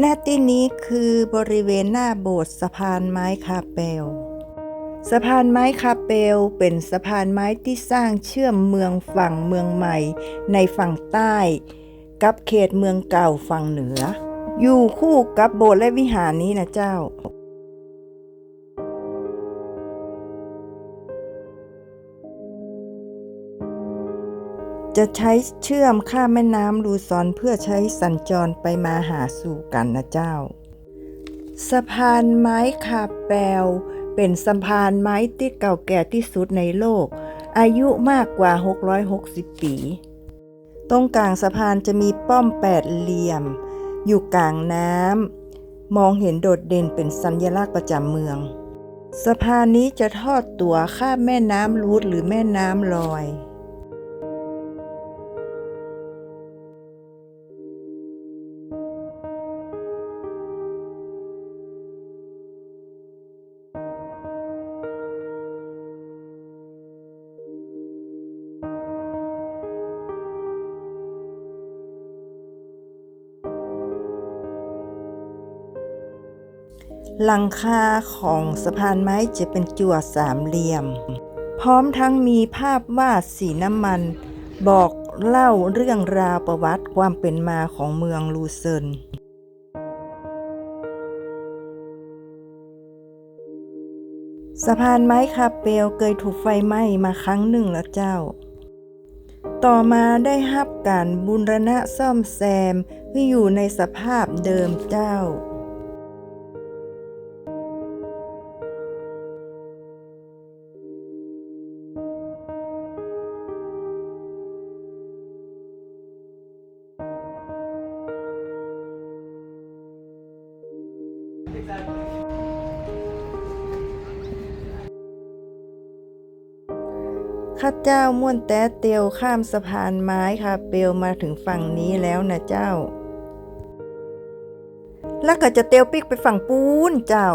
หน้าที่นี้คือบริเวณหน้าโบสถ์สะพานไม้คาเปล สะพานไม้คาเปลเป็นสะพานไม้ที่สร้างเชื่อมเมืองฝั่งเมืองใหม่ ในฝั่งใต้ กับเขตเมืองเก่าฝั่งเหนือ อยู่คู่กับโบสถ์และวิหารนี้นะเจ้า จะใช้เชื่อมข้ามแม่น้ำลูซอนเพื่อใช้สัญจรไปมาหาสู่กันนะเจ้า สะพานไม้คาแปลเป็นสะพานไม้ที่เก่าแก่ที่สุดในโลก อายุมากกว่า 660 ปี ตรงกลางสะพานจะมีป้อมแปดเหลี่ยม อยู่กลางน้ำมองเห็นโดดเด่นเป็นสัญลักษณ์ประจำเมือง สะพานนี้จะทอดตัวข้ามแม่น้ำรูดหรือแม่น้ำลอย หลังคาของสะพานไม้จะเป็นจั่วสามเหลี่ยม พร้อมทั้งมีภาพวาดสีน้ำมัน บอกเล่าเรื่องราวประวัติความเป็นมาของเมืองลูเซินสะพานไม้คาเปลเคยถูกไฟไหม้มาครั้งหนึ่งแล้วเจ้า ต่อมาได้ฮับการบูรณะซ่อมแซมให้อยู่ในสภาพเดิมเจ้า ข้าเจ้าม่วนแต้เตียวข้ามสะพานไม้คาเปลมาถึงฝั่งนี้แล้วนะเจ้า แล้วก็จะเตียวปิกไปฝั่งปูนเจ้า